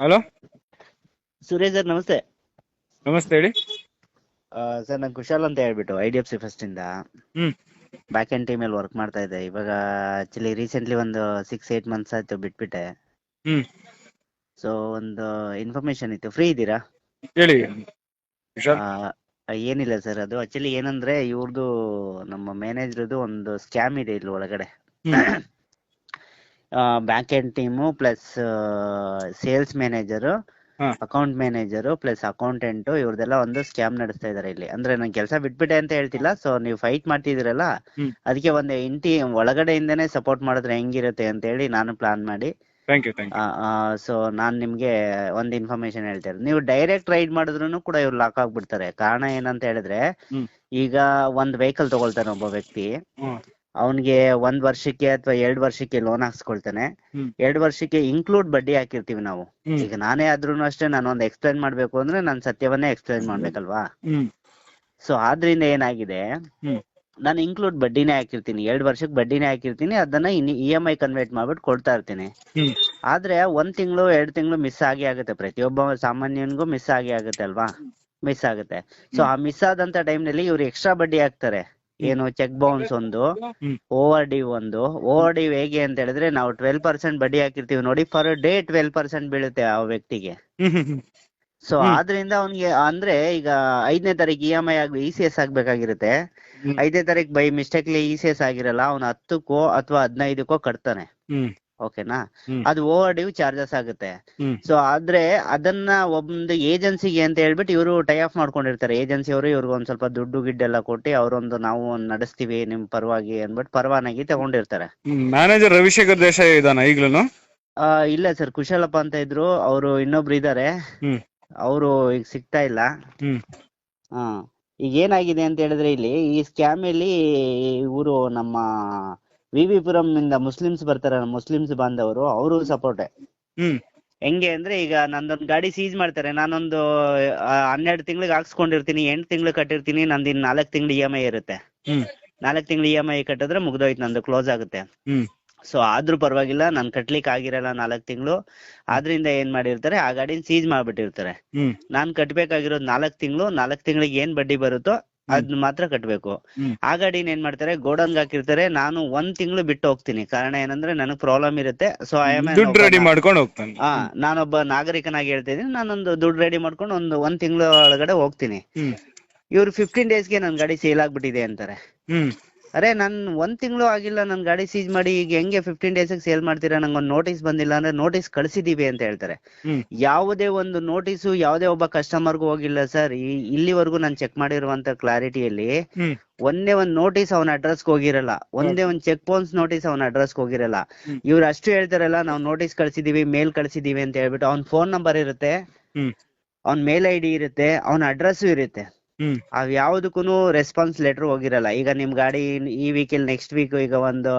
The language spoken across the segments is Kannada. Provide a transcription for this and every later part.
ಹಲೋ? ಸುರೇಶ್ ಸರ್ ನಮಸ್ತೆ. ನಮಸ್ತೆ ಹೇಳಿ. ಸರ್ ನಾನು ಕುಶಾಲ್ ಅಂತ ಹೇಳ್ಬಿಟ್ಟು I D F C first ಇಂದ ಹ್ಮ್. ಬ್ಯಾಕ್ ಎಂಡ್ ಅಲ್ಲಿ ವರ್ಕ್ ಮಾಡ್ತಾ ಇದ್ದೆ. ಇವಾಗ ಆಕ್ಚುಲಿ ರೀಸೆಂಟ್ಲಿ ಒಂದು ಸಿಕ್ಸ್ ಏಟ್ ಮಂತ್ಸ್ ಆಯ್ತು ಬಿಟ್ಬಿಟ್ಟೆ. ಹ್ಮ್. ಸೊ ಒಂದು ಇನ್ಫಾರ್ಮೇಶನ್ ಇತ್ತು. ಫ್ರೀ ಇದ್ದೀರಾ? ಹೇಳಿ. ಆ, ಏನಿಲ್ಲ ಸರ್ ಅದು ಆಕ್ಚುಲಿ ಏನಂದ್ರೆ ಇವ್ರದ್ದು ನಮ್ಮ ಮ್ಯಾನೇಜರ್ದು ಒಂದು ಸ್ಕ್ಯಾಮ್ ಇದೆ ಇಲ್ಲಿ ಒಳಗಡೆ. ಹ್ಮ್. Back end team plus sales manager account manager plus accountant ಇವ್ರದೆಲ್ಲ ಒಂದು ಸ್ಕ್ಯಾಮ್ ನಡೆಸ್ತಾ ಇದಾರೆ ಇಲ್ಲಿ. ಅಂದ್ರೆ ನಾನು ಕೆಲಸ ಬಿಟ್ಬಿಟ್ಟೆ ಅಂತ ಹೇಳ್ತಿಲ್ಲ. ಸೊ ನೀವು ಫೈಟ್ ಮಾಡ್ತಿದಿರಲ್ಲ. ಅದಕ್ಕೆ ಒಂದು ಇಂಟಿ ಒಳಗಡೆಯಿಂದನೇ ಸಪೋರ್ಟ್ ಮಾಡಿದ್ರೆ ಹೆಂಗಿರುತ್ತೆ ಅಂತ ಹೇಳಿ ನಾನು ಪ್ಲಾನ್ ಮಾಡಿ. ಸೊ ನಾನು ನಿಮ್ಗೆ ಒಂದು ಇನ್ಫಾರ್ಮೇಶನ್ ಹೇಳ್ತೇನೆ ನೀವು ಡೈರೆಕ್ಟ್ ರೈಡ್ ಮಾಡಿದ್ರು ಕೂಡ ಇವ್ರು ಲಾಕ್ ಆಗ್ಬಿಡ್ತಾರೆ. ಕಾರಣ ಏನಂತ ಹೇಳಿದ್ರೆ ಈಗ ಒಂದ್ ವೆಹಿಕಲ್ ತಗೊಳ್ತಾನೆ ಒಬ್ಬ ವ್ಯಕ್ತಿ. ಅವನಿಗೆ ಒಂದ್ ವರ್ಷಕ್ಕೆ ಅಥವಾ ಎರಡ್ ವರ್ಷಕ್ಕೆ ಲೋನ್ ಹಾಕ್ಸ್ಕೊಳ್ತಾನೆ. ಎರಡ್ ವರ್ಷಕ್ಕೆ ಇನ್ಕ್ಲೂಡ್ ಬಡ್ಡಿ ಹಾಕಿರ್ತೀವಿ ನಾವು. ಈಗ ನಾನೇ ಆದ್ರೂ ಅಷ್ಟೇ ನಾನು ಒಂದು ಎಕ್ಸ್ಪ್ಲೈನ್ ಮಾಡ್ಬೇಕು ಅಂದ್ರೆ ನಾನು ಸತ್ಯವನ್ನೇ ಎಕ್ಸ್ಪ್ಲೈನ್ ಮಾಡ್ಬೇಕಲ್ವಾ? ಸೊ ಆದ್ರಿಂದ ಏನಾಗಿದೆ. ನಾನು ಇನ್ಕ್ಲೂಡ್ ಬಡ್ಡಿನೇ ಹಾಕಿರ್ತೀನಿ. ಎರಡ್ ವರ್ಷಕ್ಕೆ ಬಡ್ಡಿನೇ ಹಾಕಿರ್ತೀನಿ. ಅದನ್ನ ಇ ಎಂ ಐ ಕನ್ವರ್ಟ್ ಮಾಡ್ಬಿಟ್ಟು ಕೊಡ್ತಾ ಇರ್ತೀನಿ. ಆದ್ರೆ ಒಂದ್ ತಿಂಗಳು ಎರಡ್ ತಿಂಗಳು ಮಿಸ್ ಆಗಿ ಆಗುತ್ತೆ. ಪ್ರತಿಯೊಬ್ಬ ಸಾಮಾನ್ಯನಿಗೂ ಮಿಸ್ ಆಗಿ ಆಗುತ್ತೆ ಅಲ್ವಾ? ಮಿಸ್ ಆಗುತ್ತೆ. ಸೊ ಆ ಮಿಸ್ ಆದಂತ ಟೈಮ್ನಲ್ಲಿ ಇವ್ರು ಎಕ್ಸ್ಟ್ರಾ ಬಡ್ಡಿ ಹಾಕ್ತಾರೆ. ಏನು ಚೆಕ್ ಬೌನ್ಸ್ ಒಂದು. ಓವರ್ ಡಿ ಒಂದು. ಓವರ್ ಡಿ ಹೇಗೆ ಅಂತ ಹೇಳಿದ್ರೆ ನಾವು ಟ್ವೆಲ್ ಪರ್ಸೆಂಟ್ ಬಡ್ಡಿ ಹಾಕಿರ್ತೀವಿ ನೋಡಿ ಫರ್ ಡೇ ಟ್ವೆಲ್ ಪರ್ಸೆಂಟ್ ಬೀಳುತ್ತೆ ಆ ವ್ಯಕ್ತಿಗೆ. ಸೊ ಆದ್ರಿಂದ ಅವ್ನಿಗೆ ಅಂದ್ರೆ ಈಗ ಐದನೇ ತಾರೀಕು ಇ ಎಂ ಐ ಆಗಿ ಇ ಸಿ ಎಸ್ ಆಗ್ಬೇಕಾಗಿರುತ್ತೆ. ಐದನೇ ತಾರೀಕು by mistakely E C S ಆಗಿರಲ್ಲ ಅವ್ನು ಹತ್ತಕ್ಕೋ ಅಥವಾ ಹದಿನೈದಕ್ಕೋ ಕಟ್ತಾನೆ. ಓಕೆನಾ. ಅದು ಓವರ್ ಡ್ಯೂ ಚಾರ್ಜಸ್ ಆಗುತ್ತೆ. ಸೊ ಆದ್ರೆ ಅದನ್ನ ಒಂದು ಏಜೆನ್ಸಿಗೆ ಅಂತ ಹೇಳ್ಬಿಟ್ಟು ಇವರು ಟೈ ಆಫ್ ಮಾಡ್ಕೊಂಡಿರ್ತಾರೆ. ಏಜೆನ್ಸಿ ಅವರು ಇವ್ರಿಗೆ ಒಂದ್ ಸ್ವಲ್ಪ ದುಡ್ಡು ಗಿಡ್ಡೆಲ್ಲ ಕೊಟ್ಟು ಅವರೊಂದು ನಾವು ಒಂದ್ ನಡೆಸ್ತೀವಿ ನಿಮ್ ಪರವಾಗಿ ಅಂದ್ಬಿಟ್ಟು ಪರವಾನಗಿ ತಗೊಂಡಿರ್ತಾರೆ. ಮ್ಯಾನೇಜರ್ ರವಿಶೇಖರ್ ದೇಸಾಯಿ ಇದಾನ ಈಗ್ಲೂ ಆ ಇಲ್ಲ ಸರ್ ಕುಶಲಪ್ಪ ಅಂತ ಇದ್ರು. ಅವರು ಇನ್ನೊಬ್ರು ಇದಾರೆ. ಅವರು ಈಗ ಸಿಗ್ತಾ ಇಲ್ಲ. ಈಗ ಏನಾಗಿದೆ ಅಂತ ಹೇಳಿದ್ರೆ ಇಲ್ಲಿ ಈ ಸ್ಕ್ಯಾಮ್ ಅಲ್ಲಿ ಇವರು ನಮ್ಮ ವಿ ವಿ ಪುರಂ ಇಂದ ಮುಸ್ಲಿಮ್ಸ್ ಬರ್ತಾರೆ ಮುಸ್ಲಿಮ್ಸ್ ಬಾಂಧವರು ಅವರು ಸಪೋರ್ಟೆ ಹೆಂಗೆ ಅಂದ್ರೆ ಈಗ ನಂದೊಂದು ಗಾಡಿ ಸೀಸ್ ಮಾಡ್ತಾರೆ ನಾನೊಂದು ಹನ್ನೆರಡು ತಿಂಗಳಿಗೆ ಹಾಕ್ಸ್ಕೊಂಡಿರ್ತೀನಿ ಎಂಟು ತಿಂಗಳು ಕಟ್ಟಿರ್ತೀನಿ ನಂದು ಇನ್ ನಾಲ್ಕು ತಿಂಗಳು ಇ ಎಂ ಐ ಇರುತ್ತೆ. ನಾಲ್ಕು ತಿಂಗಳು ಇ ಎಂ ಐ ಕಟ್ಟಿದ್ರೆ ಮುಗ್ದೋಯ್ತು ನಂದು ಕ್ಲೋಸ್ ಆಗುತ್ತೆ. ಸೊ ಆದ್ರೂ ಪರವಾಗಿಲ್ಲ ನಾನು ಕಟ್ಲಿಕ್ಕೆ ಆಗಿರಲ್ಲ ನಾಲ್ಕು ತಿಂಗಳು. ಆದ್ರಿಂದ ಏನ್ ಮಾಡಿರ್ತಾರೆ ಆ ಗಾಡಿನ ಸೀಸ್ ಮಾಡ್ಬಿಟ್ಟಿರ್ತಾರೆ. ನಾನ್ ಕಟ್ಬೇಕಾಗಿರೋದು ನಾಲ್ಕು ತಿಂಗಳು ನಾಲ್ಕು ತಿಂಗಳಿಗೆ ಏನ್ ಬಡ್ಡಿ ಬರುತ್ತೋ ಅದ್ನ ಮಾತ್ರ ಕಟ್ಬೇಕು. ಹ್ಮ್. ಆ ಗಾಡಿನ ಏನ್ ಮಾಡ್ತಾರೆ ಗೋಡನ್ಗೆ ಹಾಕಿರ್ತಾರೆ. ನಾನು ಒಂದ್ ತಿಂಗಳು ಬಿಟ್ಟು ಹೋಗ್ತೀನಿ. ಕಾರಣ ಏನಂದ್ರೆ ನನಗ್ ಪ್ರಾಬ್ಲಮ್ ಇರುತ್ತೆ. ಸೊ ಐ ಆಮ್ ದುಡ್ಡು ರೆಡಿ ಮಾಡ್ಕೊಂಡು ಹೋಗ್ತಾನೆ. ಹಾ ನಾನೊಬ್ಬ ನಾಗರಿಕನಾಗಿ ಹೇಳ್ತಾ ಇದೀನಿ ನಾನೊಂದು ದುಡ್ಡು ರೆಡಿ ಮಾಡ್ಕೊಂಡು ಒಂದು ಒಂದ್ ತಿಂಗಳ ಒಳಗಡೆ ಹೋಗ್ತೀನಿ. ಇವ್ರು ಫಿಫ್ಟೀನ್ ಡೇಸ್ಗೆ ನನ್ ಗಾಡಿ ಸೇಲ್ ಆಗ್ಬಿಟ್ಟಿದೆ ಅಂತಾರೆ. ಹ್ಮ್. ಅರೆ ನನ್ ಒಂದ್ ತಿಂಗಳು ಆಗಿಲ್ಲ ನನ್ ಗಾಡಿ ಸೀಜ್ ಮಾಡಿ ಈಗ ಹೆಂಗೆ ಫಿಫ್ಟೀನ್ ಡೇಸ್ ಸೇಲ್ ಮಾಡ್ತೀರಾ? ನಂಗೆ ಒಂದು ನೋಟಿಸ್ ಬಂದಿಲ್ಲ ಅಂದ್ರೆ ನೋಟಿಸ್ ಕಳ್ಸಿದೀವಿ ಅಂತ ಹೇಳ್ತಾರೆ. ಯಾವುದೇ ಒಂದು ನೋಟಿಸು ಯಾವುದೇ ಒಬ್ಬ ಕಸ್ಟಮರ್ಗೂ ಹೋಗಿಲ್ಲ ಸರ್. ಇಲ್ಲಿವರೆಗೂ ನಾನು ಚೆಕ್ ಮಾಡಿರುವಂತ ಕ್ಲಾರಿಟಿಯಲ್ಲಿ ಒಂದೇ ಒಂದ್ ನೋಟಿಸ್ ಅವನ ಅಡ್ರೆಸ್ಗೆ ಹೋಗಿರಲ್ಲ. ಒಂದೇ ಒಂದ್ ಚೆಕ್ ಪೋನ್ಸ್ ನೋಟಿಸ್ ಅವನ ಅಡ್ರೆಸ್ಗೆ ಹೋಗಿರಲ್ಲ. ಹ್ಮ್. ಇವ್ರು ಅಷ್ಟು ಹೇಳ್ತಾರಲ್ಲ ನಾವು ನೋಟಿಸ್ ಕಳ್ಸಿದೀವಿ ಮೇಲ್ ಕಳ್ಸಿದೀವಿ ಅಂತ ಹೇಳ್ಬಿಟ್ಟು ಅವ್ನ ಫೋನ್ ನಂಬರ್ ಇರುತ್ತೆ. ಅವ್ನ್ ಮೇಲ್ ಐ ಡಿ ಇರುತ್ತೆ ಅವನ ಅಡ್ರೆಸ್ ಇರುತ್ತೆ. ಅವ್ ಯಾವ್ದಕ್ಕೂ ರೆಸ್ಪಾನ್ಸ್ ಲೆಟರ್ ಹೋಗಿರಲ್ಲ. ಈಗ ನಿಮ್ ಗಾಡಿ ಈ ವೀಕ್ ನೆಕ್ಸ್ಟ್ ವೀಕ್ ಈಗ ಒಂದು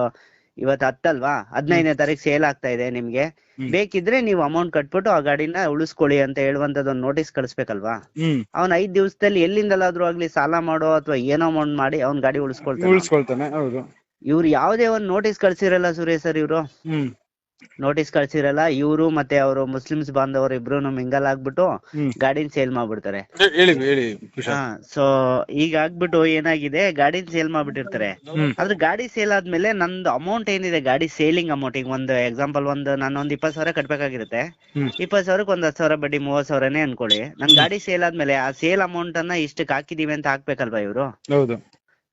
ಇವತ್ತು ಹತ್ತಲ್ವಾ? ಹದಿನೈದನೇ ತಾರೀಕು ಸೇಲ್ ಆಗ್ತಾ ಇದೆ ನಿಮ್ಗೆ. ಬೇಕಿದ್ರೆ ನೀವು ಅಮೌಂಟ್ ಕಟ್ಬಿಟ್ಟು ಆ ಗಾಡಿನ ಉಳಿಸ್ಕೊಳ್ಳಿ ಅಂತ ಹೇಳುವಂತದ್ದು ಒಂದು ನೋಟಿಸ್ ಕಳಿಸ್ಬೇಕಲ್ವಾ? ಅವ್ನ್ ಐದ್ ದಿವಸದಲ್ಲಿ ಎಲ್ಲಿಂದಲಾದ್ರೂ ಆಗ್ಲಿ ಸಾಲ ಮಾಡೋ ಅಥವಾ ಏನೋ ಅಮೌಂಟ್ ಮಾಡಿ ಅವ್ನ್ ಗಾಡಿ ಉಳಿಸ್ಕೊಳ್ತಾನೆ. ಇವ್ರು ಯಾವ್ದೇ ಒಂದ್ ನೋಟಿಸ್ ಕಳ್ಸಿರಲ್ಲ ಸುರೇಶ್ ಸರ್ ಇವ್ರು. ನೋಟಿಸ್ ಕಳ್ಸಿರಲ್ಲ ಇವ್ರು ಮತ್ತೆ ಅವರು ಮುಸ್ಲಿಮ್ಸ್ ಬಾಂಧವರು ಇಬ್ರು ಮಿಂಗಲ್ ಆಗ್ಬಿಟ್ಟು ಗಾಡಿನ್ ಸೇಲ್ ಮಾಡ್ಬಿಡ್ತಾರೆ. ಸೊ ಈಗ ಆಗ್ಬಿಟ್ಟು ಏನಾಗಿದೆ ಗಾಡಿನ ಸೇಲ್ ಮಾಡ್ಬಿಟ್ಟಿರ್ತಾರೆ. ಆದ್ರೆ ಗಾಡಿ ಸೇಲ್ ಆದ್ಮೇಲೆ ನಂದು ಅಮೌಂಟ್ ಏನಿದೆ ಗಾಡಿ ಸೇಲಿಂಗ್ ಅಮೌಂಟ್ ಈಗ ಒಂದು ಎಕ್ಸಾಂಪಲ್ ಒಂದು ನಾನು ಒಂದ್ ಇಪ್ಪತ್ ಸಾವಿರ ಕಟ್ಬೇಕಾಗಿರುತ್ತೆ. ಇಪ್ಪತ್ ಇಪ್ಪತ್ತು ಸಾವಿರಕ್ಕೆ ಒಂದ್ ಹತ್ತು ಸಾವಿರ ಬಡ್ಡಿ ಮೂವತ್ ಸಾವಿರನೇ ಅನ್ಕೊಳ್ಳಿ. ನನ್ ಗಾಡಿ ಸೇಲ್ ಆದ್ಮೇಲೆ ಆ ಸೇಲ್ ಅಮೌಂಟ್ ಅನ್ನ ಇಷ್ಟಕ್ಕೆ ಹಾಕಿದೀವಿ ಅಂತ ಹಾಕ್ಬೇಕಲ್ವಾ ಇವರು? ಹೌದು.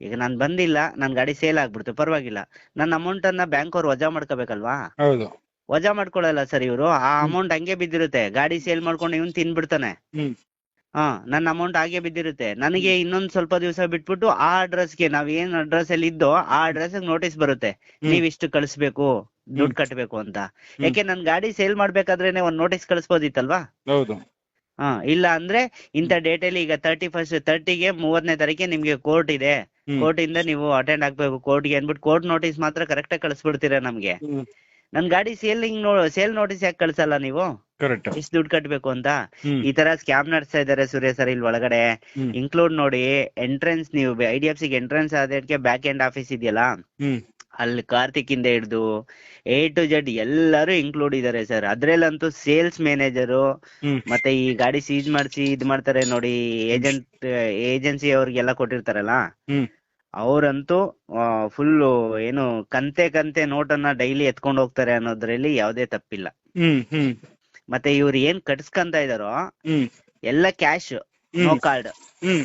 ಈಗ ನಾನ್ ಬಂದಿಲ್ಲ ನನ್ ಗಾಡಿ ಸೇಲ್ ಆಗ್ಬಿಡ್ತು ಪರವಾಗಿಲ್ಲ. ನನ್ನ ಅಮೌಂಟ್ ಅನ್ನ ಬ್ಯಾಂಕ್ ಅವ್ರು ವಜಾ ಮಾಡ್ಕೋಬೇಕಲ್ವಾ? ಹೌದು. ವಜಾ ಮಾಡ್ಕೊಳಲ್ಲ ಸರ್ ಇವರು ಆ ಅಮೌಂಟ್ ಹಂಗೆ ಬಿದ್ದಿರುತ್ತೆ. ಗಾಡಿ ಸೇಲ್ ಮಾಡ್ಕೊಂಡು ಇವನ್ ತಿನ್ಬಿಡ್ತಾನೆ. ಹ್ಮ್. ಹಾ ನನ್ನ ಅಮೌಂಟ್ ಹಾಗೆ ಬಿದ್ದಿರುತ್ತೆ. ನನಗೆ ಇನ್ನೊಂದ್ ಸ್ವಲ್ಪ ದಿವಸ ಬಿಟ್ಬಿಟ್ಟು ಆ ಅಡ್ರೆಸ್ಗೆ ನಾವ್ ಏನ್ ಅಡ್ರೆಸ್ ಅಲ್ಲಿ ಇದ್ದೋ ಆ ಅಡ್ರೆಸ್ ನೋಟಿಸ್ ಬರುತ್ತೆ. ನೀವ್ ಇಷ್ಟು ಕಳಿಸ್ಬೇಕು ದುಡ್ಡು ಕಟ್ಬೇಕು ಅಂತ. ಯಾಕೆ ನನ್ ಗಾಡಿ ಸೇಲ್ ಮಾಡ್ಬೇಕಾದ್ರೇನೆ ಒಂದ್ ನೋಟಿಸ್ ಕಳಿಸ್ಬೋದಿತ್ತಲ್ವಾ? ಹೌದು. ಹಾ ಇಲ್ಲ ಅಂದ್ರೆ ಇಂಥ ಡೇಟ್ ಅಲ್ಲಿ ಈಗ ತರ್ಟಿ ಫಸ್ಟ್ ತರ್ಟಿಗೆ ಮೂವತ್ತನೇ ತಾರೀಕಿಗೆ ನಿಮ್ಗೆ ಕೋರ್ಟ್ ಇದೆ. ಕೋರ್ಟ್ ಇಂದ ನೀವು ಅಟೆಂಡ್ ಆಗ್ಬೇಕು. ಕೋರ್ಟ್ಗೆ ಅಂದ್ಬಿಟ್ಟು ಕೋರ್ಟ್ ನೋಟಿಸ್ ಮಾತ್ರ ಕರೆಕ್ಟ್ ಆಗಿ ಕಳಿಸ್ಬಿಡ್ತೀರಾ ನಮ್ಗೆ? ನನ್ ಗಾಡಿ ಸೇಲಿಂಗ್ ಸೇಲ್ ನೋಟಿಸ್ ಯಾಕೆ ಕಳ್ಸಲ್ಲ ನೀವು? ಇಷ್ಟು ದುಡ್ಡು ಕಟ್ಬೇಕು ಅಂತ? ಈ ತರ ಸ್ಕ್ಯಾಮ್ ನಡೆಸ್ತಾ ಇದಾರೆ ಸೂರ್ಯ ಸರ್ ಇಲ್ಲಿ ಒಳಗಡೆ. ಇನ್ಕ್ಲೂಡ್ ನೋಡಿ ಎಂಟ್ರೆನ್ಸ್ ನೀವು ಐ ಡಿ ಎಫ್ ಎಂಟ್ರೆನ್ಸ್ ಆದಕ್ಕೆ ಬ್ಯಾಕ್ ಎಂಡ್ ಆಫೀಸ್ ಇದೆಯಲ್ಲ? ಅಲ್ಲಿ ಕಾರ್ತಿಕ್ ಇಂದ ಹಿಡ್ದು ಎ ಟು ಜೆಡ್ ಎಲ್ಲರೂ ಇನ್ಕ್ಲೂಡ್ ಇದಾರೆ ಸರ್ ಅದ್ರಲ್ಲಂತೂ ಸೇಲ್ಸ್ ಮ್ಯಾನೇಜರು ಮತ್ತೆ ಈ ಗಾಡಿ ಸೀಜ್ ಮಾಡಿಸಿ ಇದ್ ಮಾಡ್ತಾರೆ ನೋಡಿ ಏಜೆಂಟ್ ಏಜೆನ್ಸಿ ಅವ್ರಿಗೆಲ್ಲ ಕೊಟ್ಟಿರ್ತಾರಲ್ಲ ಅವರಂತೂ ಫುಲ್ ಏನು ಕಂತೆ ಕಂತೆ ನೋಟನ್ನ ಡೈಲಿ ಎತ್ಕೊಂಡು ಹೋಗ್ತಾರೆ ಅನ್ನೋದ್ರಲ್ಲಿ ಯಾವುದೇ ತಪ್ಪಿಲ್ಲ. ಮತ್ತೆ ಇವ್ರು ಏನ್ ಕಟ್ಸ್ಕಂತ ಇದಾರೋ ಎಲ್ಲ cash no card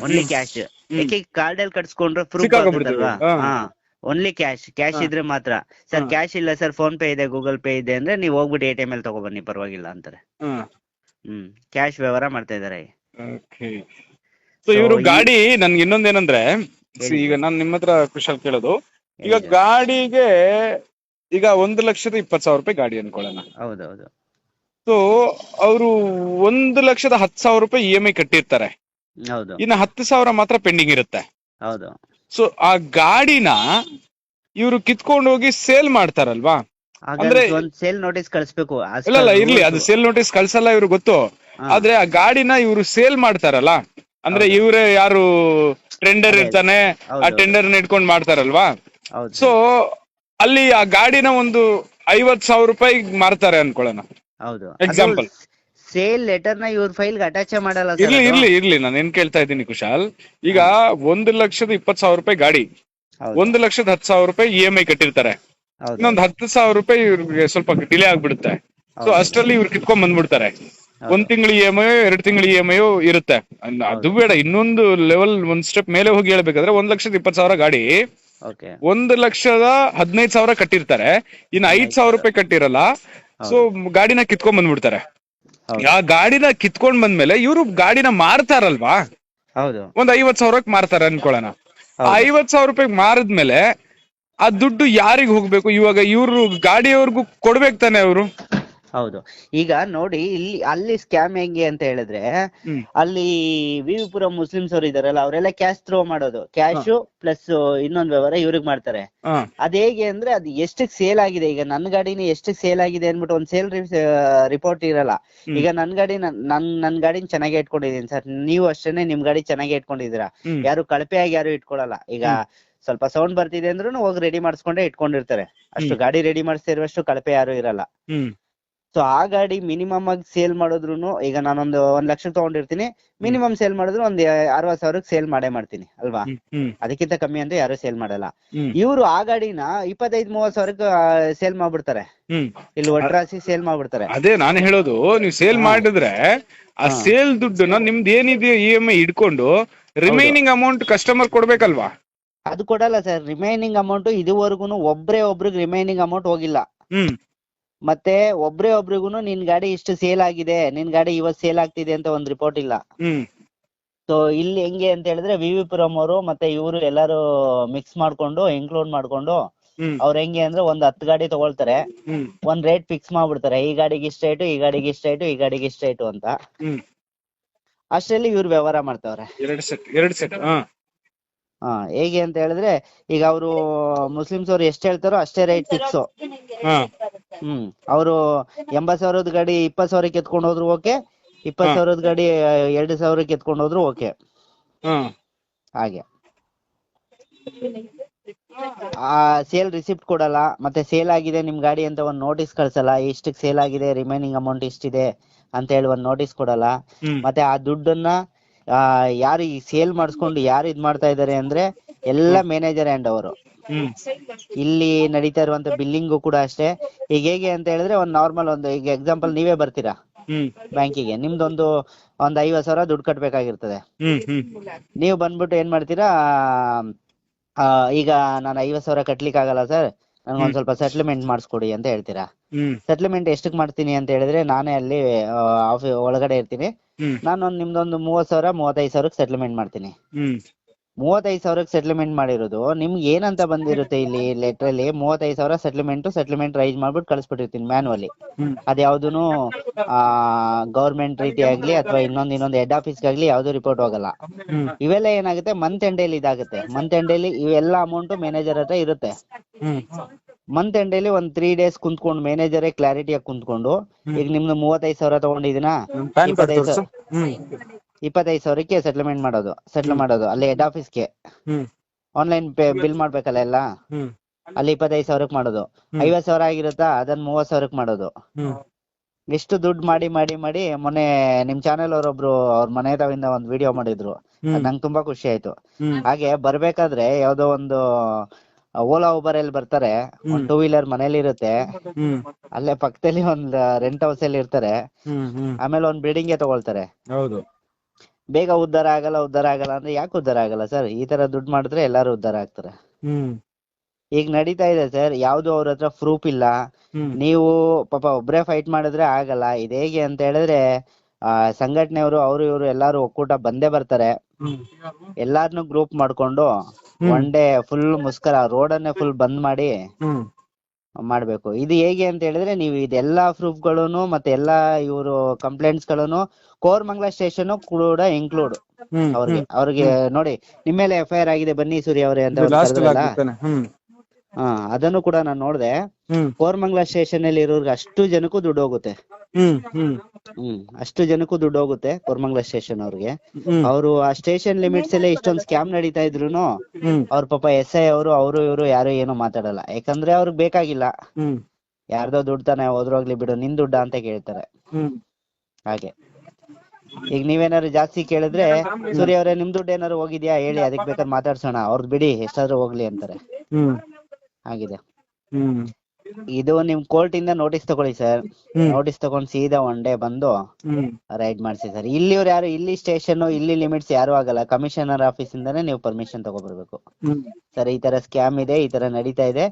only cash ಯಾಕೆ ಕಾರ್ಡ್ ಅಲ್ಲಿ ಕಟ್ಸ್ಕೊಂಡ್ರೆ ಪ್ರೂಫ್. ಆಗುತ್ತಲ್ವಾ ಹಾ. ಓನ್ಲಿ ಕ್ಯಾಶ್ ಕ್ಯಾಶ್ ಇದ್ರೆ ಮಾತ್ರ. ಸರ್ ಕ್ಯಾಶ್ ಇಲ್ಲ ಸರ್ ಫೋನ್ ಪೇ ಇದೆ ಗೂಗಲ್ ಪೇ ಇದೆ ಅಂದ್ರೆ ನೀವು ಹೋಗ್ಬಿಟ್ಟು ಎ ಟಿ ಎಂ ಅಲ್ಲಿ ತಗೊಬನ್ನಿ ಪರವಾಗಿಲ್ಲ ಅಂತಾರೆ. ಹ್ಮ್ ಕ್ಯಾಶ್ ವ್ಯವಹಾರ ಮಾಡ್ತಾ ಇದಾರೆ ಸೊ ಇವರು ಗಾಡಿ ನನ್ಗೆ ಇನ್ನೊಂದೇನಂದ್ರೆ ಈಗ ನಾನು ನಿಮ್ಮ ಹತ್ರ ಕುಶಲ್ ಕೇಳೋದು. ಈಗ ಗಾಡಿಗೆ ಈಗ ಒಂದು ಲಕ್ಷದ ಇಪ್ಪತ್ತು ಸಾವಿರ ರೂಪಾಯಿ ಗಾಡಿ ಅನ್ಕೊಳ್ಳೋಣ. ಹೌದೌದು. ಸೊ ಅವರು ಒಂದು ಲಕ್ಷದ ಹತ್ತು ಸಾವಿರ ರೂಪಾಯಿ ಇ ಎಂ ಐ ಕಟ್ಟಿರ್ತಾರೆ. ಹೌದು. ಇನ್ನು ಹತ್ತು ಸಾವಿರ ಮಾತ್ರ ಪೆಂಡಿಂಗ್ ಇರುತ್ತೆ. ಹೌದು. ಸೊ ಆ ಗಾಡಿನ ಇವರು ಕಿತ್ಕೊಂಡು ಹೋಗಿ ಸೇಲ್ ಮಾಡ್ತಾರಲ್ವಾ? ಅಂದ್ರೆ- ಒಂದ್ ಸೇಲ್ ನೋಟಿಸ್ ಕಳಿಸ್ಬೇಕು ಇಲ್ಲ ಇಲ್ಲ ಇರ್ಲಿ ಅದು ಸೇಲ್ ನೋಟಿಸ್ ಕಳ್ಸಲ್ಲ ಇವ್ರು ಗೊತ್ತು. ಆದ್ರೆ ಆ ಗಾಡಿನ ಇವರು ಸೇಲ್ ಮಾಡ್ತಾರಲ್ಲ ಅಂದ್ರೆ. ಇವರೇ ಯಾರು ಟೆಂಡರ್ ಇರ್ತಾನೆ ಆ. ಟೆಂಡರ್ ಇಟ್ಕೊಂಡು ಮಾಡ್ತಾರಲ್ವಾ? ಸೊ ಅಲ್ಲಿ ಆ ಗಾಡಿನ ಒಂದು ಐವತ್ ಸಾವಿರ ರೂಪಾಯಿ ಮಾರ್ತಾರೆ ಅನ್ಕೊಳ್ಳೋಣ. ಎಕ್ಸಾಂಪಲ್. ಸೇಲ್ ಲೆಟರ್ನ ಇವ್ರ ಫೈಲ್ ಅಟ್ಯಾಚ್ ಮಾಡಲ್ಲ sir ಇರ್ಲಿ ಅದು. ಇರ್ಲಿ ಇರ್ಲಿ ನಾನು ಏನ್ ಕೇಳ್ತಾ ಇದ್ದೀನಿ ಕುಶಾಲ್? ಈಗ ಒಂದು ಲಕ್ಷದ ಇಪ್ಪತ್ ಸಾವಿರ ರೂಪಾಯಿ ಗಾಡಿ ಹೌದು. ಒಂದು ಲಕ್ಷದ ಹತ್ತು ಸಾವಿರ ರೂಪಾಯಿ ಇ ಎಂ ಐ ಕಟ್ಟಿರ್ತಾರೆ. ಹೌದು. ಇನ್ನೊಂದು ಹತ್ತು ಸಾವಿರ ರೂಪಾಯಿ ಇವ್ರಿಗೆ ಸ್ವಲ್ಪ ಡಿಲೇ ಆಗ್ಬಿಡುತ್ತೆ. ಸೊ ಹೌದು. ಅಷ್ಟರಲ್ಲಿ ಇವ್ರು ಕಿತ್ಕೊಂಡ್ ಬಂದ್ಬಿಡ್ತಾರೆ. ಹೌದು. ಒಂದ್ ತಿಂಗಳ ಇ ಎಂ ಐ ಎರಡು ತಿಂಗಳ ಇ ಎಂ ಐ ಇರುತ್ತೆ. ಅದು ಬೇಡ ಇನ್ನೊಂದು ಲೆವೆಲ್ ಒಂದ್ ಸ್ಟೆಪ್ ಮೇಲೆ ಹೋಗಿ ಹೇಳ್ಬೇಕಾದ್ರೆ ಒಂದ್ ಲಕ್ಷದ ಇಪ್ಪತ್ ಸಾವಿರ ಗಾಡಿ ಓಕೆ. ಒಂದ್ ಲಕ್ಷದ ಹದಿನೈದು ಸಾವಿರ ಕಟ್ಟಿರ್ತಾರೆ. ಇನ್ನು ಐದ್ ಸಾವಿರ ರೂಪಾಯಿ ಕಟ್ಟಿರಲ್ಲ ಸೊ ಗಾಡಿನ ಕಿತ್ಕೊಂಡ್ ಬಂದ್ಬಿಡ್ತಾರೆ. ಆ ಗಾಡಿನ ಕಿತ್ಕೊಂಡ್ ಬಂದ್ಮೇಲೆ ಇವರು ಗಾಡಿನ ಮಾರ್ತಾರಲ್ವಾ? ಹೌದು. ಒಂದ್ ಐವತ್ ಸಾವಿರಕ್ಕೆ ಮಾರ್ತಾರೆ ಅನ್ಕೊಳ್ಳೋಣ. ಐವತ್ ಸಾವಿರ ರೂಪಾಯಿ ಮಾರದ್ಮೇಲೆ ಆ ದುಡ್ಡು ಯಾರಿಗ್ ಹೋಗ್ಬೇಕು? ಇವಾಗ ಇವ್ರು ಗಾಡಿಯವ್ರಿಗೂ ಕೊಡ್ಬೇಕು ತಾನೆ ಅವರು? ಹೌದು. ಈಗ ನೋಡಿ ಇಲ್ಲಿ ಅಲ್ಲಿ ಸ್ಕ್ಯಾಮ್ ಹೆಂಗೆ ಅಂತ ಹೇಳಿದ್ರೆ. ಅಲ್ಲಿ ವಿವಿಪುರ ಮುಸ್ಲಿಮ್ಸ್ ಅವ್ರು ಇದಾರಲ್ಲ ಅವರೆಲ್ಲ ಕ್ಯಾಶ್ ಥ್ರೋ ಮಾಡೋದು. ಕ್ಯಾಶ್ ಪ್ಲಸ್ ಇನ್ನೊಂದ್ ವ್ಯವಹಾರ ಇವ್ರಿಗೆ ಮಾಡ್ತಾರೆ. ಅದ್ ಹೇಗೆ ಅಂದ್ರೆ ಅದು ಎಷ್ಟಕ್ ಸೇಲ್ ಆಗಿದೆ? ಈಗ ನನ್ ಗಾಡಿನ ಎಷ್ಟಕ್ ಸೇಲ್ ಆಗಿದೆ ಅನ್ಬಿಟ್ಟು ಒಂದ್ ಸೇಲ್ ರಿಪೋರ್ಟ್ ಇರಲ್ಲ. ಈಗ ನನ್ ಗಾಡಿ ನನ್ ನನ್- ಗಾಡಿನ ಚೆನ್ನಾಗಿ ಇಟ್ಕೊಂಡಿದೀನಿ ಸರ್. ನೀವು ಅಷ್ಟೇನೆ ನಿಮ್ ಗಾಡಿ ಚೆನ್ನಾಗಿ ಇಟ್ಕೊಂಡಿದೀರಾ. ಯಾರು ಕಳಪೆಯಾಗಿ ಯಾರು ಇಟ್ಕೊಳಲ್ಲ. ಈಗ ಸ್ವಲ್ಪ ಸೌಂಡ್ ಬರ್ತಿದೆ ಅಂದ್ರೂ ಹೋಗಿ ರೆಡಿ ಮಾಡಿಸ್ಕೊಂಡೇ ಇಟ್ಕೊಂಡಿರ್ತಾರೆ. ಅಷ್ಟು ಗಾಡಿ ರೆಡಿ ಮಾಡಿಸ್ತಿರುವಷ್ಟು ಕಳಪೆ ಯಾರು ಇರಲ್ಲ. ಸೊ ಆ ಗಾಡಿ ಮಿನಿಮಮ್ ಆಗಿ ಸೇಲ್ ಮಾಡಿದ್ರು ಈಗ ನಾನೊಂದು ಒಂದ್ ಲಕ್ಷ ತಗೊಂಡಿರ್ತೀನಿ. ಮಿನಿಮಮ್ ಸೇಲ್ ಮಾಡಿದ್ರು ಒಂದ್ ಅರವತ್ ಸಾವಿರಕ್ಕೆ ಸೇಲ್ ಮಾಡೇ ಮಾಡ್ತೀನಿ ಅಲ್ವಾ? ಅದಕ್ಕಿಂತ ಕಮ್ಮಿ ಅಂತ ಯಾರು ಸೇಲ್ ಮಾಡಲ್ಲ. ಇವ್ರು ಆ ಗಾಡಿನ ಇಪ್ಪತ್ತೈದ್ ಮೂವತ್ ಸಾವಿರಕ್ಕೆ ಸೇಲ್ ಮಾಡ್ಬಿಡ್ತಾರೆ. ಇಲ್ಲಿ ಒಟ್ರಾಸಿ ಸೇಲ್ ಮಾಡ್ಬಿಡ್ತಾರೆ. ಅದೇ ನಾನು ಹೇಳೋದು ನೀವು ಸೇಲ್ ಮಾಡಿದ್ರೆ ಆ ಸೇಲ್ ದುಡ್ಡನ್ನ ನಿಮ್ದು ಏನಿದೆಯೋ ಇ ಎಂ ಐ ಇಟ್ಕೊಂಡು ರಿಮೈನಿಂಗ್ ಅಮೌಂಟ್ ಕಸ್ಟಮರ್ ಕೊಡ್ಬೇಕಲ್ವಾ? ಅದು ಕೊಡಲ್ಲ ಸರ್ ರಿಮೈನಿಂಗ್ ಅಮೌಂಟ್ ಇದುವರೆಗೂ ಒಬ್ರೇ ಒಬ್ರಿಗೆ ರಿಮೈನಿಂಗ್ ಅಮೌಂಟ್ ಹೋಗಿಲ್ಲ. ಮತ್ತೆ ಒಬ್ರೇ ಒಬ್ರಿಗೂನು ನಿನ್ ಗಾಡಿ ಇಷ್ಟು ಸೇಲ್ ಆಗಿದೆ ನಿನ್ ಗಾಡಿ ಇವತ್ ಸೇಲ್ ಆಗ್ತಿದೆ ಅಂತ ಒಂದ್ ರಿಪೋರ್ಟ್ ಇಲ್ಲ. ಹ್ಮ್. ಸೊ ಇಲ್ಲಿ ಹೆಂಗೆ ಅಂತ ಹೇಳಿದ್ರೆ ವಿ ವಿ ಪುರಂ ಅವರು ಮತ್ತೆ ಇವರು ಎಲ್ಲಾರು ಮಿಕ್ಸ್ ಮಾಡ್ಕೊಂಡು ಇನ್ಕ್ಲೂಡ್ ಮಾಡ್ಕೊಂಡು ಹ್ಮ್. ಅವ್ರ ಹೆಂಗೆ ಅಂದ್ರೆ ಒಂದ್ ಹತ್ತು ಗಾಡಿ ತಗೊಳ್ತಾರೆ. ಹ್ಮ್. ಒಂದ್ ರೇಟ್ ಫಿಕ್ಸ್ ಮಾಡ್ಬಿಡ್ತಾರೆ. ಈ ಗಾಡಿಗೆ ಇಷ್ಟ ರೇಟು ಈ ಗಾಡಿಗೆ ಇಷ್ಟ ರೇಟು ಈ ಗಾಡಿಗೆ ಇಷ್ಟ ರೇಟು ಅಂತ. ಹ್ಮ್. ಅಷ್ಟರಲ್ಲಿ ಇವ್ರು ವ್ಯವಹಾರ ಮಾಡ್ತಾವ್ರೆ. ಎರಡು ಸೆಟ್ ಎರಡು ಸೆಟ್ ಹಾ. ಹಾ ಹೇಗೆ ಅಂತ ಹೇಳಿದ್ರೆ ಈಗ ಅವರು ಮುಸ್ಲಿಮ್ಸ್ ಅವ್ರು ಎಷ್ಟ್ ಹೇಳ್ತಾರೋ ಅಷ್ಟೇ ರೇಟ್ ಫಿಕ್ಸ್ ಹಾ. ಹ್ಮ್. ಅವರು ಎಂಬತ್ ಸಾವಿರದ ಗಾಡಿ ಇಪ್ಪತ್ ಸಾವಿರಕ್ಕೆ ಎತ್ಕೊಂಡು ಹೋದ್ರು ಓಕೆ ಇಪ್ಪತ್. ಸಾವಿರದ ಗಾಡಿ ಎರಡು ಸಾವಿರಕ್ಕೆ ಎತ್ಕೊಂಡು ಹೋದ್ರು ಓಕೆ. ಹ್ಮ್. ಹಾಗೆ. ಆ ಸೇಲ್ ರಿಸಿಪ್ಟ್ ಕೊಡಲ್ಲ ಮತ್ತೆ ಸೇಲ್ ಆಗಿದೆ ನಿಮ್ ಗಾಡಿ ಅಂತ ಒಂದ್ ನೋಟಿಸ್ ಕಳ್ಸಲ್ಲ ಇಷ್ಟಕ್ ಸೇಲ್ ಆಗಿದೆ ರಿಮೈನಿಂಗ್ ಅಮೌಂಟ್ ಇಷ್ಟಿದೆ ಅಂತ ಹೇಳಿ ಒಂದ್ ನೋಟಿಸ್ ಕೊಡಲ್ಲ. ಮತ್ತೆ ಆ ದುಡ್ಡನ್ನ ಆ ಯಾರು ಈ ಸೇಲ್ ಮಾಡಿಸ್ಕೊಂಡು ಯಾರು ಇದ್ ಮಾಡ್ತಾ ಇದಾರೆ ಅಂದ್ರೆ ಎಲ್ಲ ಮ್ಯಾನೇಜರ್ ಹ್ಯಾಂಡ್ ಅವರು. ಇಲ್ಲಿ ನಡೀತಾ ಇರುವಂತ ಬಿಲ್ಲಿಂಗು ಕೂಡ ಅಷ್ಟೇ. ಈಗ ಹೇಗೆ ಅಂತ ಹೇಳಿದ್ರೆ ಒಂದ್ ನಾರ್ಮಲ್ ಒಂದು ಈಗ ಎಕ್ಸಾಂಪಲ್ ನೀವೇ ಬರ್ತೀರಾ? ಹ್ಮ್. ಬ್ಯಾಂಕಿಗೆ. ನಿಮ್ದೊಂದು ಒಂದ್ ಐವತ್ ಸಾವಿರ ದುಡ್ಡು ಕಟ್ಬೇಕಾಗಿರ್ತದೆ. ನೀವು ಬಂದ್ಬಿಟ್ಟು ಏನ್ ಮಾಡ್ತೀರಾ? ಆ, ಈಗ ನಾನು ಐವತ್ ಸಾವಿರ ಕಟ್ಲಿಕ್ಕೆ ಆಗಲ್ಲ ಸರ್. ನನ್ಗೊಂದ್ ಸ್ವಲ್ಪ ಸೆಟ್ಲ್ಮೆಂಟ್ ಮಾಡಿಸ್ಕೊಡಿ ಅಂತ ಹೇಳ್ತೀರಾ? ಸೆಟ್ಲ್ಮೆಂಟ್ ಎಷ್ಟಕ್ ಮಾಡ್ತೀನಿ ಅಂತ ಹೇಳಿದ್ರೆ ನಾನೇ ಅಲ್ಲಿ ಆಫೀಸ್ ಒಳಗಡೆ ಇರ್ತೀನಿ. ನಾನು ನಾನೊಂದ್ ನಿಮ್ದೊಂದು ಮೂವತ್ ಸಾವಿರ ಮೂವತ್ತೈದು ಸಾವಿರಕ್ಕೆ ಸೆಟ್ಲ್ಮೆಂಟ್ ಮಾಡ್ತೀನಿ. ಹ್ಮ್. ಮೂವತ್ತೈದು ಸಾವಿರಕ್ಕೆ ಸೆಟ್ಲ್ಮೆಂಟ್ ಮಾಡಿರೋದು. ನಿಮ್ಗೆ ಏನಂತ ಬಂದಿರುತ್ತೆ ಇಲ್ಲಿ ಲೆಟರ್ ಅಲ್ಲಿ? ಮೂವತ್ತೈದು ಸಾವಿರ ಸೆಟ್ಲ್ಮೆಂಟ್ ಸೆಟ್ಲ್ಮೆಂಟ್ ರೈಸ್ ಮಾಡ್ಬಿಟ್ಟು ಕಳಿಸ್ಬಿಟ್ಟಿರ್ತೀನಿ ಮ್ಯಾನ್ವಲಿ ಆ ಗೌರ್ಮೆಂಟ್ ರೀತಿ ಆಗ್ಲಿ ಅಥವಾ ಇನ್ನೊಂದ್ ಇನ್ನೊಂದ್ ಹೆಡ್ ಆಫೀಸ್ ಆಫೀಸ್ಗಾಗ್ಲಿ ಯಾವ್ದು ರಿಪೋರ್ಟ್ ಹೋಗಲ್ಲ. ಇವೆಲ್ಲ ಏನಾಗುತ್ತೆ? ಮಂತ್ ಎಂಡ್ ಅಲ್ಲಿ ಇದಾಗುತ್ತೆ. ಮಂತ್ ಎಂಡ್ ಅಲ್ಲಿ ಇವೆಲ್ಲ ಅಮೌಂಟ್ ಮ್ಯಾನೇಜರ್ ಹತ್ರ ಇರುತ್ತೆ. ಮಂತ್ ಎಂಡ್ ಅಲ್ಲಿ ಒಂದ್ ತ್ರೀ ಡೇಸ್ ಕುಂತ್ಕೊಂಡು ಮ್ಯಾನೇಜರೇ ಕ್ಲಾರಿಟಿಯಾಗಿ ಕುಂತ್ಕೊಂಡು ಈಗ ನಿಮ್ದು ಮೂವತ್ತೈದ್ ಸಾವಿರ ತಗೊಂಡಿದ್ದೀನಾ? ಇಪ್ಪತ್ತೈದು ಸಾವಿರಕ್ಕೆ ಸೆಟ್ಲ್ಮೆಂಟ್ ಮಾಡೋದು ಸೆಟ್ಲ್ ಮಾಡೋದು ಅಲ್ಲಿ ಹೆಡ್ ಆಫೀಸ್ಗೆ ಆನ್ಲೈನ್ ಬಿಲ್ ಮಾಡ್ಬೇಕಲ್ಲ ಎಲ್ಲ? ಅಲ್ಲಿ ಇಪ್ಪತ್ತೈದು ಸಾವಿರಕ್ಕೆ ಮಾಡೋದು. ಐವತ್ ಸಾವಿರ ಆಗಿರುತ್ತಾ ಅದನ್ನ ಮೂವತ್ ಸಾವಿರಕ್ಕೆ ಮಾಡೋದು. ಇಷ್ಟು ದುಡ್ಡು ಮಾಡಿ ಮಾಡಿ ಮಾಡಿ ಮೊನ್ನೆ ನಿಮ್ ಚಾನೆಲ್ ಅವರೊಬ್ರು ಅವ್ರ ಮನೆ ತಾವಿಂದ ಒಂದ್ ವಿಡಿಯೋ ಮಾಡಿದ್ರು. ನಂಗ್ ತುಂಬಾ ಖುಷಿ ಆಯ್ತು. ಹಾಗೆ ಬರ್ಬೇಕಾದ್ರೆ ಯಾವ್ದೋ ಒಂದು ಓಲಾ ಉಬರ್ ಅಲ್ಲಿ ಬರ್ತಾರೆ. ಒಂದ್ ಟೂ ವೀಲರ್ ಮನೇಲಿ ಇರುತ್ತೆ. ಅಲ್ಲೇ ಪಕ್ಕದಲ್ಲಿ ಒಂದ್ ರೆಂಟ್ ಹೌಸ್ ಅಲ್ಲಿ ಇರ್ತಾರೆ. ಆಮೇಲೆ ಒಂದ್ ಬಿಲ್ಡಿಂಗ್ ತಗೊಳ್ತಾರೆ. ಹೌದು. ಬೇಗ ಉದ್ಧಾರ ಆಗಲ್ಲ ಉದ್ಧಾರ ಆಗಲ್ಲ ಅಂದ್ರೆ ಯಾಕೆ ಉದ್ಧಾರ ಆಗಲ್ಲ ಸರ್ ಈ ತರ ದುಡ್ಡು ಮಾಡಿದ್ರೆ ಎಲ್ಲಾರು ಉದ್ಧಾರ ಆಗ್ತಾರೆ. ಹ್ಮ್. ಈಗ ನಡೀತಾ ಇದೆ ಸರ್ ಯಾವ್ದು ಅವ್ರ ಹತ್ರ ಪ್ರೂಫ್ ಇಲ್ಲ. ಹ್ಮ್. ನೀವು ಪಾಪ ಒಬ್ರೇ ಫೈಟ್ ಮಾಡಿದ್ರೆ ಆಗಲ್ಲ. ಇದ್ ಹೇಗೆ ಅಂತ ಹೇಳಿದ್ರೆ ಆ ಸಂಘಟನೆಯವರು ಅವರು ಇವರು ಎಲ್ಲಾರು ಒಕ್ಕೂಟ ಬಂದೇ ಬರ್ತಾರೆ. ಹ್ಮ್. ಎಲ್ಲಾರ್ನು ಗ್ರೂಪ್ ಮಾಡ್ಕೊಂಡು ಒನ್ ಡೇ ಫುಲ್ ಮುಸ್ಕರ ರೋಡನ್ನೇ ಫುಲ್ ಬಂದ್ ಮಾಡಿ ಹ್ಮ್. ಮಾಡ್ಬೇಕು. ಇದು ಹೇಗೆ ಅಂತ ಹೇಳಿದ್ರೆ ನೀವು ಇದೆಲ್ಲ ಪ್ರೂಫ್ಗಳನ್ನು ಮತ್ತೆ ಎಲ್ಲಾ ಇವರು ಕಂಪ್ಲೇಂಟ್ಸ್ಗಳನ್ನು ಕೋರ್ಮಂಗ್ಲ ಸ್ಟೇಷನ್ ಕೂಡ ಇನ್ಕ್ಲೂಡ್ ಅವ್ರಿಗೆ ಅವ್ರಿಗೆ ನೋಡಿ ನಿಮ್ಮ ಮೇಲೆ ಎಫ್ ಐ ಆರ್ ಆಗಿದೆ ಬನ್ನಿ ಸೂರ್ಯ ಅವರೇ ಅಂತ ಕರೆದ್ರಲ್ಲ, ಹಾ ಅದನ್ನು ಕೂಡ ನಾನು ನೋಡ್ದೆ. ಕೋರ್ಮಂಗ್ಲ ಸ್ಟೇಷನ್ ಅಲ್ಲಿ ಇರೋರ್ಗೆ ಅಷ್ಟು ಜನಕ್ಕೂ ದುಡ್ಡು ಹೋಗುತ್ತೆ. ಹ್ಮ್ ಹ್ಮ್. ಹ್ಮ್ ಅಷ್ಟು ಜನಕ್ಕೂ ದುಡ್ಡು ಹೋಗುತ್ತೆ ಕೋರ್ಮಂಗ್ಲ ಸ್ಟೇಷನ್ ಅವ್ರಿಗೆ. ಹ್ಮ್. ಅವರು ಆ ಸ್ಟೇಷನ್ ಲಿಮಿಟ್ಸ್ ಅಲ್ಲೇ ಇಷ್ಟೊಂದು ಸ್ಕ್ಯಾಮ್ ನಡೀತಾ ಇದ್ರೂನು ಹ್ಮ್. ಅವ್ರ ಪಾಪ ಎಸ್ ಐ ಅವರು ಅವರು ಇವರು ಯಾರು ಏನು ಮಾತಾಡಲ್ಲ. ಯಾಕಂದ್ರೆ ಅವ್ರಿಗೆ ಬೇಕಾಗಿಲ್ಲ. ಹ್ಮ್. ಯಾರ್ದೋ ದುಡ್ಡು ತಾನೆ ಹೋದ್ರೋಗ್ಲಿ ಬಿಡು ನಿನ್ ದುಡ್ಡ ಅಂತ ಕೇಳ್ತಾರೆ. ಹ್ಮ್. ಹಾಗೆ. ಈಗ ನೀವೇನಾದ್ರು ಜಾಸ್ತಿ ಕೇಳಿದ್ರೆ ಸೂರ್ಯ ಅವರೇ ನಿಮ್ ದುಡ್ಡು ಏನಾದ್ರು ಹೋಗಿದ್ಯಾ? ಹೇಳಿ ಅದಕ್ಕೆ ಬೇಕಾದ್ರೆ ಮಾತಾಡ್ಸೋಣ. ಅವ್ರದ್ದು ಬಿಡಿ ಎಷ್ಟಾದ್ರೂ ಹೋಗ್ಲಿ ಅಂತಾರೆ. ಹ್ಮ್. ಆಗಿದೆ. ಹ್ಮ್. ಇದು ನಿಮ್ ಕೋರ್ಟ್ ಇಂದ ನೋಟಿಸ್ ತಗೊಳ್ಳಿ ಸರ್ ನೋಟಿಸ್ ತಗೊಂಡ್ ಸೀದಾ ಒನ್ ಡೇ ಬಂದು ರೈಡ್ ಮಾಡಿಸಿ ಸರ್ ಇಲ್ಲಿವ್ರು ಯಾರು ಇಲ್ಲಿ ಸ್ಟೇಷನ್ ಇಲ್ಲಿ ಲಿಮಿಟ್ಸ್ ಯಾರು ಆಗಲ್ಲ. ಕಮಿಷನರ್ ಆಫೀಸ್ ಇಂದಾನೆ ನೀವು ಪರ್ಮಿಷನ್ ತಗೊಬರ್ಬೇಕು. ಬರ್ಬೇಕು ಸರ್ ಈ ತರ ಸ್ಕ್ಯಾಮ್ ಇದೆ ಈ ತರ ನಡೀತಾ ಇದೆ.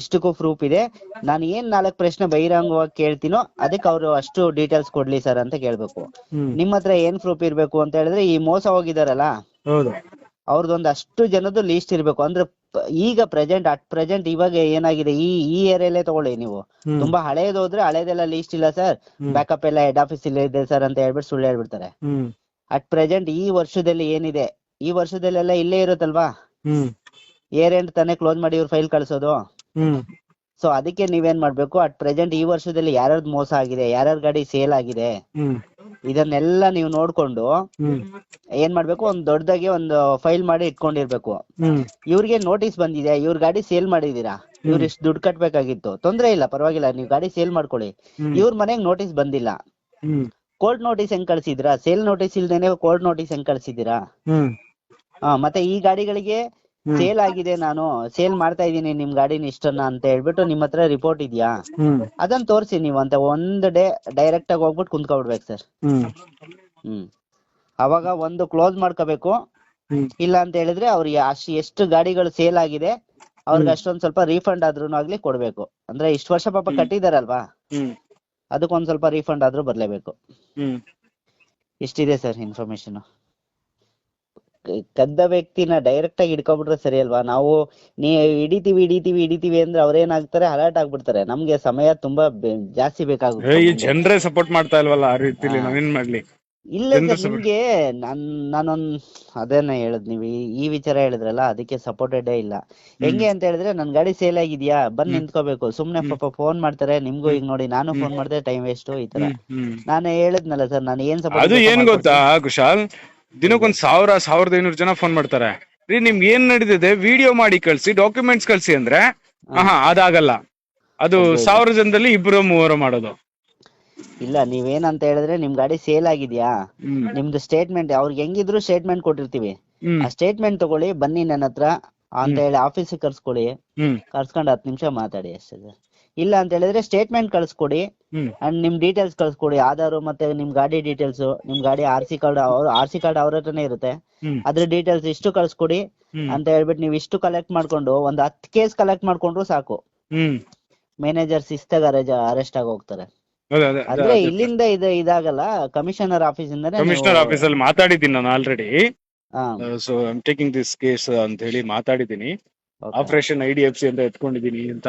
ಇಷ್ಟಕ್ಕೂ ಪ್ರೂಫ್ ಇದೆ. ನಾನು ಏನ್ ನಾಲ್ಕು ಪ್ರಶ್ನೆ ಬಹಿರಂಗವಾಗಿ ಕೇಳ್ತೀನೋ ಅದಕ್ಕೆ ಅವರು ಅಷ್ಟು ಡೀಟೇಲ್ಸ್ ಕೊಡ್ಲಿ ಸರ್ ಅಂತ ಕೇಳ್ಬೇಕು. ನಿಮ್ಮತ್ರ ನಿಮ್ ಹತ್ರ ಏನ್ ಪ್ರೂಫ್ ಇರ್ಬೇಕು ಅಂತ ಹೇಳಿದ್ರೆ ಈ ಮೋಸ ಹೋಗಿದಾರಲ್ಲ. ಅವ್ರದ್ದೊಂದು ಅಷ್ಟು ಜನದ್ದು ಲೀಸ್ಟ್ ಇರಬೇಕು. ಅಂದ್ರೆ ಈಗ ಪ್ರೆಸೆಂಟ್ ಅಟ್ ಪ್ರೆಸೆಂಟ್ ಇವಾಗ ಏನಾಗಿದೆ? ಈ ಈ ಏರಿಯಲ್ಲೇ ತಗೊಳ್ಳಿ ನೀವು. ತುಂಬಾ ಹಳೇದು ಹೋದ್ರೆ ಹಳೇದೆಲ್ಲ ಲೀಸ್ಟ್ ಇಲ್ಲ ಸರ್ ಬ್ಯಾಕಪ್ ಎಲ್ಲ ಹೆಡ್ ಆಫೀಸ್ ಇಲ್ಲ ಇದೆ ಸರ್ ಅಂತ ಹೇಳ್ಬಿಟ್ಟು ಸುಳ್ಳು ಹೇಳ್ಬಿಡ್ತಾರೆ. ಅಟ್ ಪ್ರೆಸೆಂಟ್ ಈ ವರ್ಷದಲ್ಲಿ ಏನಿದೆ? ಈ ವರ್ಷದಲ್ಲೆಲ್ಲ ಇಲ್ಲೇ ಇರುತ್ತಲ್ವಾ? ಏರ್ ಎಂಡ್ ತಾನೇ ಕ್ಲೋಸ್ ಮಾಡಿ ಇವ್ರು ಫೈಲ್ ಕಳ್ಸೋದು. ಸೊ ಅದಕ್ಕೆ ನೀವೇನ್ ಮಾಡ್ಬೇಕು? ಅಟ್ ಪ್ರೆಸೆಂಟ್ ಈ ವರ್ಷದಲ್ಲಿ ಯಾರ್ಯಾರ್ದು ಮೋಸ ಆಗಿದೆ ಯಾರ್ಯಾರ ಗಾಡಿ ಸೇಲ್ ಆಗಿದೆ ಇದನ್ನೆಲ್ಲ ನೀವು ನೋಡ್ಕೊಂಡು ಏನ್ ಮಾಡ್ಬೇಕು? ಒಂದ್ ದೊಡ್ಡದಾಗಿ ಒಂದು ಫೈಲ್ ಮಾಡಿ ಇಟ್ಕೊಂಡಿರ್ಬೇಕು. ಇವ್ರಿಗೆ ನೋಟಿಸ್ ಬಂದಿದೆ ಇವ್ರ ಗಾಡಿ ಸೇಲ್ ಮಾಡಿದೀರಾ ಇವ್ರ ಇಷ್ಟು ದುಡ್ಡು ಕಟ್ಬೇಕಾಗಿತ್ತು. ತೊಂದ್ರೆ ಇಲ್ಲ ಪರವಾಗಿಲ್ಲ ನೀವು ಗಾಡಿ ಸೇಲ್ ಮಾಡ್ಕೊಳ್ಳಿ. ಇವ್ರ ಮನೆಗ್ ನೋಟಿಸ್ ಬಂದಿಲ್ಲ. ಕೋರ್ಟ್ ನೋಟಿಸ್ ಹೆಂಗ್ ಕಳ್ಸಿದ್ರಾ? ಸೇಲ್ ನೋಟಿಸ್ ಇಲ್ದೇನೆ ಕೋರ್ಟ್ ನೋಟಿಸ್ ಹೆಂಗ್ ಕಳ್ಸಿದೀರಾ ಆ, ಮತ್ತೆ ಈ ಗಾಡಿಗಳಿಗೆ. ಸೇಲ್ ಆಗಿದೆ ನಾನು. ಸೇಲ್ ಮಾಡ್ತಾ ಇದೀನಿ ನಿಮ್ ಗಾಡಿನ ಇಷ್ಟನ್ನ ಅಂತ ಹೇಳ್ಬಿಟ್ಟು ನಿಮ್ ಹತ್ರ ರಿಪೋರ್ಟ್ ಇದೆಯಾ? ಅದನ್ ಅದನ್ನ ತೋರ್ಸಿ ನೀವು ಅಂತ ಒಂದ್ ಡೇ ಡೈರೆಕ್ಟ್ ಆಗಿ ಹೋಗ್ಬಿಟ್ಟು ಕುಂತ್ಕೊಬಿಡ್ಬೇಕು ಸರ್ ಹ್ಮ್. ಹ್ಮ್. ಅವಾಗ ಒಂದು ಕ್ಲೋಸ್ ಮಾಡ್ಕೋಬೇಕು. ಇಲ್ಲ ಅಂತ ಹೇಳಿದ್ರೆ ಅವ್ರಿಗೆ ಅಷ್ಟು ಎಷ್ಟು ಗಾಡಿಗಳು ಸೇಲ್ ಆಗಿದೆ ಅವ್ರಿಗೆ ಅಷ್ಟೊಂದ್ ಸ್ವಲ್ಪ ರೀಫಂಡ್ ಆದ್ರೂ ಆಗ್ಲಿ ಕೊಡ್ಬೇಕು. ಅಂದ್ರೆ ಇಷ್ಟು ವರ್ಷ ಪಾಪ ಕಟ್ಟಿದಾರಲ್ವಾ? ಅದಕ್ಕೊಂದ್ ಸ್ವಲ್ಪ ರೀಫಂಡ್ ಆದ್ರೂ ಬರ್ಲೇಬೇಕು. ಇಷ್ಟಿದೆ ಸರ್ ಇನ್ಫಾರ್ಮೇಶನ್ ಕದ್ದ ವ್ಯಕ್ತಿನ ಡೈರೆಕ್ಟ್ ಆಗಿ ಹಿಡ್ಕೊಂಡ್ಬಿಟ್ರೆ ಸರಿ ಅಲ್ವಾ? ನಾವು ನೀ ಹಿಡಿತೀವಿ ಹಿಡಿತೀವಿ ಹಿಡಿತೀವಿ ಅಂದ್ರೆ ಅವ್ರೇನಾಗ್ತಾರೆ ಅಲರ್ಟ್ ಆಗ್ಬಿಡ್ತಾರೆ. ನಮ್ಗೆ ಸಮಯ ತುಂಬಾ ಬೆ- ಜಾಸ್ತಿ ಏ, ಈ ಬೇಕಾಗುತ್ತೆ ಜನರೇ ಸಪೋರ್ಟ್ ಮಾಡ್ತಾ ಇಲ್ವಲ್ಲ ಆ ರೀತಿಲಿ. ನಾವೇನ್ ಮಾಡ್ಲಿ? ಇಲ್ಲ ಜನರು ನಿಮ್ಗೆ ನಾನ್ ನಾನೊಂದ್ ಅದನ್ನ ಹೇಳದ್ ನೀವು ಈ- ಈ ವಿಚಾರ ಹೇಳಿದ್ರಲ್ಲ ಅದಕ್ಕೆ ಸಪೋರ್ಟೆಡ್ ಇಲ್ಲ. ಹೆಂಗೆ ಅಂತ ಹೇಳಿದ್ರೆ ನನ್ ಗಾಡಿ ಸೇಲ್ ಆಗಿದ್ಯಾ? ಬಂದ್ ನಿಂತ್ಕೋಬೇಕು. ಸುಮ್ನೆ ಪಾಪ ಫೋನ್ ಮಾಡ್ತಾರೆ ನಿಮ್ಗೂ ಈಗ ನೋಡಿ ನಾನು ಫೋನ್ ಮಾಡಿದ್ರೆ ಟೈಮ್ ವೇಸ್ಟ್ ಈ ತರ. ಹ್ಮ್ ನಾನು ಹೇಳಿದ್ನಲ್ಲ ಸರ್ ನಾನು ಏನ್ ಸಪೋರ್ಟ್ ಅದು ಏನ್ ಗೊತ್ತಾ. ಕುಶಾಲ್? ದಿನಕ್ಕೊಂದ್ ಸಾವಿರ ಸಾವಿರದ ಐನೂರು ಜನ ಫೋನ್ ಮಾಡ್ತಾರೆ. ರೀ ನಿಮ್ಗೆ ಏನ್ ನಡೀತಿದೆ? ವಿಡಿಯೋ ಮಾಡಿ ಕಳ್ಸಿ ಡಾಕ್ಯುಮೆಂಟ್ಸ್ ಕಳ್ಸಿ ಅಂದ್ರೆ ಆಹಾ ಅದಾಗಲ್ಲ. ಅದು. ಸಾವಿರ ಜನದಲ್ಲಿ ಇಬ್ರು ಮೂವರು ಮಾಡೋದು. ಇಲ್ಲ ನೀವೇನಂತ ಹೇಳಿದ್ರೆ ನಿಮ್ ಗಾಡಿ ಸೇಲ್ ಆಗಿದ್ಯಾ? ನಿಮ್ದು ಸ್ಟೇಟ್ಮೆಂಟ್ ಅವ್ರಿಗೆ ಹೆಂಗಿದ್ರು ಸ್ಟೇಟ್ಮೆಂಟ್ ಕೊಟ್ಟಿರ್ತೀವಿ. ಆ ಸ್ಟೇಟ್ಮೆಂಟ್ ತಗೊಳ್ಳಿ ಬನ್ನಿ ನನ್ನ ಹತ್ರ ಅಂತ ಹೇಳಿ ಆಫೀಸಿಗೆ ಕರ್ಸ್ಕೊಳ್ಳಿ. ಕರ್ಸ್ಕೊಂಡ್ ಕರ್ಸ್ಕೊಂಡು ಹತ್ತು ನಿಮಿಷ ಮಾತಾಡಿ ಅಷ್ಟೇ ಸರ್. ಇಲ್ಲ ಅಂತ ಹೇಳಿದ್ರೆ ಸ್ಟೇಟ್ಮೆಂಟ್ ಕಳ್ಸ್ಕೊಡಿ. ಅಂಡ್ ನಿಮ್ ಡೀಟೇಲ್ಸ್ ಕಳ್ಸ್ಕೊಡಿ. ಆಧಾರ್ ಮತ್ತೆ ನಿಮ್ ಗಾಡಿ ಡೀಟೇಲ್ಸ್ ನಿಮ್ ಗಾಡಿ R C card R C card ಅವ್ರ ಹತ್ರನೇ ಇರುತ್ತೆ. ಅದ್ರ ಡೀಟೇಲ್ಸ್ ಇಷ್ಟು ಕಳ್ಸ್ಕೊಡಿ. ಅಂತ ಹೇಳ್ಬಿಟ್ಟು ನೀವು ಇಷ್ಟು ಕಲೆಕ್ಟ್ ಮಾಡ್ಕೊಂಡು ಒಂದ್ ಹತ್ ಕೇಸ್ ಕಲೆಕ್ಟ್ ಮಾಡ್ಕೊಂಡ್ರು ಸಾಕು. ಹ್ಮ್. ಮ್ಯಾನೇಜರ್ ಶಿಸ್ತಾಗ ಅರೆಸ್ಟ್ ಆಗಿ ಹೋಗ್ತಾರೆ. ಅದೇ ಅದೇ ಅಂದ್ರೆ ಇಲ್ಲಿಂದ ಇದು ಇದಾಗಲ್ಲ ಕಮಿಷನರ್ ಆಫೀಸ್ ಇಂದ ಕಮಿಷನರ್ ಆಫೀಸ್ ಅಲ್ಲಿ ಮಾತಾಡಿದ್ದೀನಿ ನಾನು already so I'm taking this case ಅಂತ ಹೇಳಿ ಮಾತಾಡಿದ್ದೀನಿ. Operation I D F C ಅಂತ ಎತ್ಕೊಂಡಿದ್ದೀನಿ ಅಂತ.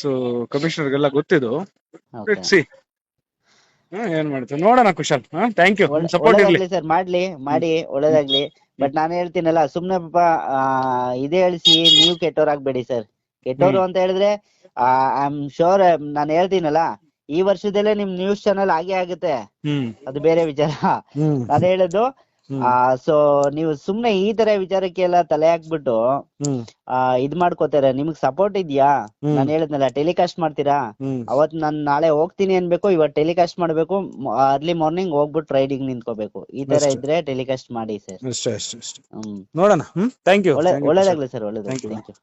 ಸೊ ಕಮಿಷನರ್ಗೆಲ್ಲ ಗೊತ್ತಿದ್ದು. ಸಿ ಏನ್ ಮಾಡ್ತೀವಿ ನೋಡೋಣ ಕುಶಾಲ್. ಥ್ಯಾಂಕ್ ಯು ಸಪೋರ್ಟ್ ಇರ್ಲಿ. ಸರ್ ಮಾಡ್ಲಿ ಮಾಡಿ ಒಳ್ಳೇದಾಗ್ಲಿ. ಬಟ್ ನಾನು ಹೇಳ್ತೀನಲ್ಲ ಸುಮ್ನೆ ಪಾಪ ಇದೇ ಹೇಳಿಸಿ ನೀವು ಕೆಟ್ಟೋರಾಗ್ಬೇಡಿ ಸರ್ ಕೆಟ್ಟೋರು ಅಂತ ಹೇಳಿದ್ರೆ ಐ ಆಮ್ ಶೋರ್ ನಾನು ಹೇಳ್ತೀನಲ್ಲ ಈ ವರ್ಷದಲ್ಲೇ ನಿಮ್ ನ್ಯೂಸ್ ಚಾನೆಲ್ ಆಗೇ ಆಗುತ್ತೆ. ಅದು ಬೇರೆ ವಿಚಾರ. ನಾನು ಹೇಳೋದು ಸೊ ನೀವು ಸುಮ್ನೆ ಈ ತರ ವಿಚಾರಕ್ಕೆಲ್ಲ ತಲೆ ಹಾಕ್ಬಿಟ್ಟು ಆ ಇದ್ ಮಾಡ್ಕೋತಾರೆ? ನಿಮ್ಗ್ ಸಪೋರ್ಟ್ ಇದ್ಯಾ. ನಾನ್ ಹೇಳಿದ್ನಲ್ಲ ಟೆಲಿಕಾಸ್ಟ್ ಮಾಡ್ತೀರಾ? ಅವತ್ ನಾನ್ ನಾಳೆ ಹೋಗ್ತೀನಿ ಅನ್ಬೇಕು ಇವತ್ ಟೆಲಿಕಾಸ್ಟ್ ಮಾಡ್ಬೇಕು ಅರ್ಲಿ ಮಾರ್ನಿಂಗ್ ಹೋಗ್ಬಿಟ್ಟು ರೈಡಿಂಗ್ ನಿಂತ್ಕೋಬೇಕು. ಈ ತರ ಇದ್ರೆ ಟೆಲಿಕಾಸ್ಟ್ ಮಾಡಿ ಸರ್. ನೋಡೋಣ ಒಳ್ಳೇದಾಗ್ಲಿ ಸರ್ ಒಳ್ಳೇದಾಗ್ಲಿ. Thank you